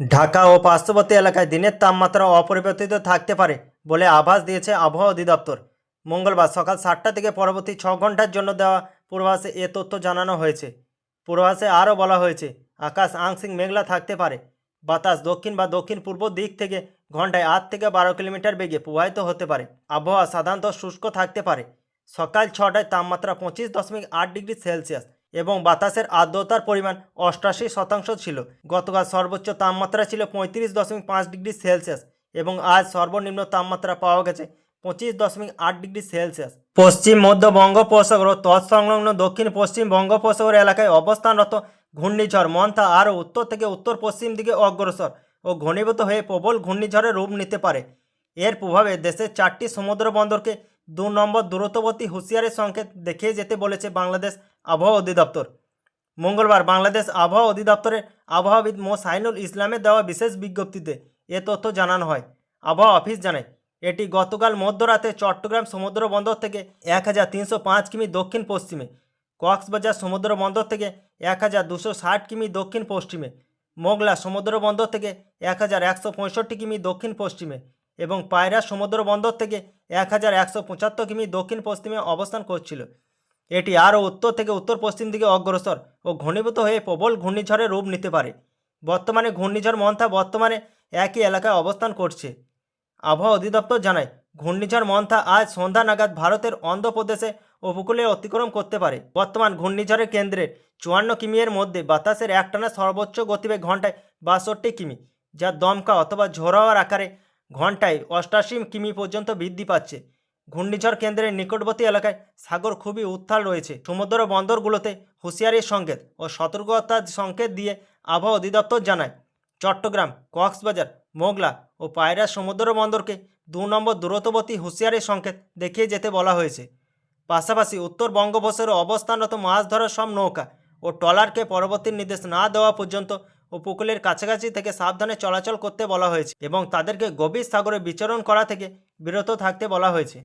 ঢাকা ও পার্শ্ববর্তী এলাকায় দিনের তাপমাত্রা অপরিবর্তিত থাকতে পারে বলে আভাস দিয়েছে আবহাওয়া অধিদপ্তর। মঙ্গলবার সকাল সাতটা থেকে পরবর্তী ছ ঘণ্টার জন্য দেওয়া পূর্বাভাসে এ তথ্য জানানো হয়েছে। পূর্বাভাসে আরও বলা হয়েছে, আকাশ আংশিক মেঘলা থাকতে পারে। বাতাস দক্ষিণ বা দক্ষিণ পূর্ব দিক থেকে ঘন্টায় আট থেকে বারো কিলোমিটার বেগে প্রবাহিত হতে পারে। আবহাওয়া সাধারণত শুষ্ক থাকতে পারে। সকাল ছটায় তাপমাত্রা পঁচিশ দশমিক আট ডিগ্রি সেলসিয়াস। এবং বাতাসের আর্দ্রতার পরিমাণ অষ্টাশি শতাংশ ছিল। গতকাল সর্বোচ্চ তাপমাত্রা ছিল পঁয়ত্রিশ দশমিক পাঁচ ডিগ্রি সেলসিয়াস এবং আজ সর্বনিম্ন তাপমাত্রা পাওয়া গেছে পঁচিশ দশমিক আট ডিগ্রি সেলসিয়াস। পশ্চিম, মধ্য বঙ্গোপসাগর ও তৎসংলগ্ন দক্ষিণ, পশ্চিম বঙ্গোপসাগর এলাকায় অবস্থানরত ঘূর্ণিঝড় মন্থা আরও উত্তর থেকে উত্তর পশ্চিম দিকে অগ্রসর ও ঘনীভূত হয়ে প্রবল ঘূর্ণিঝড়ের রূপ নিতে পারে। এর প্রভাবে দেশের চারটি সমুদ্র বন্দরকে দু নম্বর দূরত্ববর্তী হুঁশিয়ারির সংকেত দেখিয়ে যেতে বলেছে বাংলাদেশ আবহাওয়া অধিদপ্তর। মঙ্গলবার বাংলাদেশ আবহাওয়া অধিদপ্তরের আবহাওয়াবিদ মো. সাইনুল ইসলামের দেওয়া বিশেষ বিজ্ঞপ্তিতে এ তথ্য জানানো হয়। আবহাওয়া অফিস জানায়, এটি গতকাল মধ্যরাতে চট্টগ্রাম সমুদ্র বন্দর থেকে এক হাজার তিনশো পাঁচ কিমি দক্ষিণ পশ্চিমে, কক্সবাজার সমুদ্র বন্দর থেকে এক হাজার দুশো ষাট কিমি দক্ষিণ পশ্চিমে, মোগলা সমুদ্র বন্দর থেকে এক হাজার একশো পঁয়ষট্টি কিমি দক্ষিণ পশ্চিমে এবং পায়রা সমুদ্র বন্দর থেকে এক হাজার একশো পঁচাত্তর কিমি দক্ষিণ পশ্চিমে অবস্থান করছিল। এটি আরও উত্তর থেকে উত্তর পশ্চিম দিকে অগ্রসর ও ঘনীভূত হয়ে প্রবল ঘূর্ণিঝড়ের রূপ নিতে পারে। বর্তমানে ঘূর্ণিঝড় মন্থা বর্তমানে একই এলাকায় অবস্থান করছে। আবহাওয়া অধিদপ্তর জানায়, ঘূর্ণিঝড় মন্থা আজ সন্ধ্যা নাগাদ ভারতের অন্ধ্রপ্রদেশে উপকূলে অতিক্রম করতে পারে। বর্তমান ঘূর্ণিঝড়ের কেন্দ্রের চুয়ান্ন কিমির মধ্যে বাতাসের একটানা সর্বোচ্চ গতিবেগ ঘন্টায় বাষট্টি কিমি, যা দমকা অথবা ঝোড়াওয়ার আকারে ঘন্টায় অষ্টাশি কিমি পর্যন্ত বৃদ্ধি পাচ্ছে। ঘূর্ণিঝড় কেন্দ্রের নিকটবর্তী এলাকায় সাগর খুবই উত্থাল রয়েছে। সমুদ্র বন্দরগুলোতে হুঁশিয়ারির সংকেত ও সতর্কতার সংকেত দিয়ে আবহাওয়া অধিদপ্তর জানায়। চট্টগ্রাম, কক্সবাজার, মোগলা ও পায়রা সমুদ্র বন্দরকে দু নম্বর দূরত্ববর্তী হুঁশিয়ারির সংকেত দেখিয়ে যেতে বলা হয়েছে। পাশাপাশি উত্তর বঙ্গোপসাগরে অবস্থানরত মাছ ধরার সব নৌকা ও ট্রলারকে পরবর্তী নির্দেশ না দেওয়া পর্যন্ত উপকূলের কাছাকাছি থেকে সাবধানে চলাচল করতে বলা হয়েছে এবং তাদেরকে গভীর সাগরে বিচরণ করা থেকে বিরত থাকতে বলা হয়েছে।